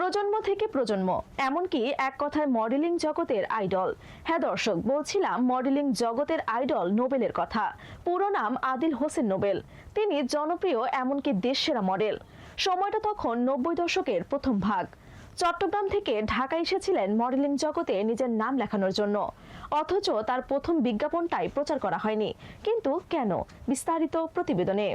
প্রজন্ম থেকে প্রজন্ম, এমনকি এক কথায় মডেলিং জগতের আইডল। হ্যাঁ দর্শক, বলছিলাম মডেলিং জগতের আইডল নোবেলের কথা। পুরো নাম আদিল হোসেন নোবেল। তিনি জনপ্রিয় এমনকি দেশসেরা মডেল। সময়টা তখন নব্বই দশকের প্রথম ভাগ। চট্টগ্রাম থেকে ঢাকা এসেছিলেন মডেলিং জগতে নিজের নাম লেখানোর জন্য। অথচ তার প্রথম বিজ্ঞাপনটাই প্রচার করা হয়নি। কিন্তু কেন? বিস্তারিত প্রতিবেদনে।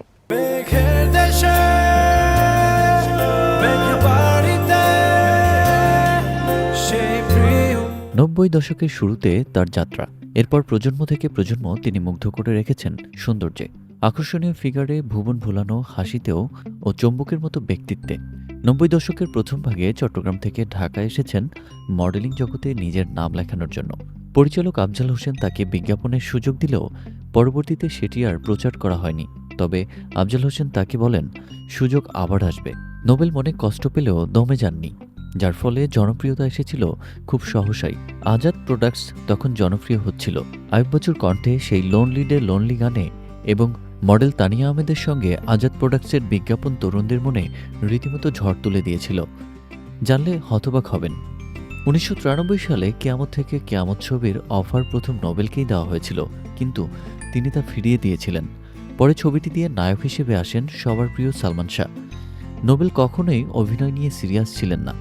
নব্বই দশকের শুরুতে তার যাত্রা। এরপর প্রজন্ম থেকে প্রজন্ম তিনি মুগ্ধ করে রেখেছেন সৌন্দর্যে। আকর্ষণীয় ফিগারে ভুবন ভোলানো, হাসিতেও ও চম্বকের মতো ব্যক্তিত্বে। নব্বই দশকের প্রথম ভাগে চট্টগ্রাম থেকে ঢাকা এসেছেন মডেলিং জগতে নিজের নাম লেখানোর জন্য। পরিচালক আফজাল হোসেন তাকে বিজ্ঞাপনের সুযোগ দিলেও পরবর্তীতে সেটি আর প্রচার করা হয়নি। তবে আফজাল হোসেন তাকে বলেন, সুযোগ আবার আসবে। নোবেল মনে কষ্ট পেলেও দমে যাননি। যার ফলে জনপ্রিয়তা এসেছিল খুব সহসাই। আজাদ প্রোডাক্টস তখন জনপ্রিয় হচ্ছিল। আয়ুব বছর কণ্ঠে সেই লোনলিডের লোনলি গানে এবং মডেল তানিয়া আহমেদের সঙ্গে আজাদ প্রোডাক্টসের বিজ্ঞাপন তরুণদের মনে রীতিমতো ঝড় তুলে দিয়েছিল। জানলে হতবাক হবেন। উনিশশো তিরানব্বই সালে কেয়ামত থেকে কেয়ামত ছবির অফার প্রথম নোবেলকেই দেওয়া হয়েছিল, কিন্তু তিনি তা ফিরিয়ে দিয়েছিলেন। পরে ছবিটি দিয়ে নায়ক হিসেবে আসেন সবার প্রিয় সালমান শাহ। নোবেল কখনোই অভিনয় নিয়ে সিরিয়াস ছিলেন না।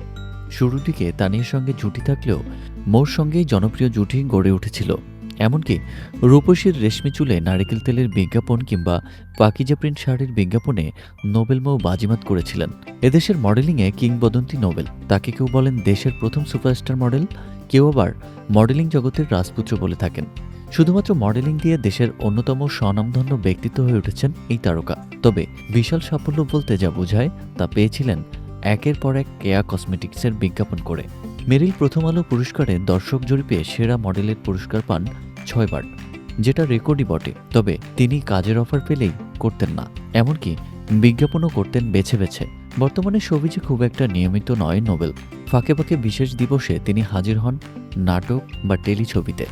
শুরুর দিকে তানিয়ার সঙ্গে জুটি থাকলেও মোর সঙ্গেই জনপ্রিয় জুটি গড়ে উঠেছিল। এমনকি রূপসীর রেশমি চুলে নারিকেল তেলের বিজ্ঞাপন কিংবা পাকিজা প্রিন্ট শাড়ির বিজ্ঞাপনে নোবেল মৌ বাজিমাত করেছিলেন। এদেশের মডেলিংয়ে কিংবদন্তি নোবেল। তাকে কেউ বলেন দেশের প্রথম সুপারস্টার মডেল। কেউ আবার মডেলিং জগতের রাজপুত্র বলে থাকেন। শুধুমাত্র মডেলিং দিয়ে দেশের অন্যতম স্বনামধন্য ব্যক্তিত্ব হয়ে উঠেছেন এই তারকা। তবে বিশাল সাফল্য বলতে যা বোঝায় তা পেয়েছিলেন একের পর এক কেয়া কসমেটিক্সের বিজ্ঞাপন করে। মেরিল প্রথম আলো পুরস্কারে দর্শক জরিপে সেরা মডেলের পুরস্কার পান ছয়বার, যেটা রেকর্ডই বটে, তবে তিনি কাজের অফার পেলেই করতেন না। এমনকি বিজ্ঞাপনও করতেন বেছে বেছে। বর্তমানে সবিজে খুব একটা নিয়মিত নয় নোবেল। ফাঁকে ফাঁকে বিশেষ দিবসে তিনি হাজির হন নাটক বা টেলিছবিতে।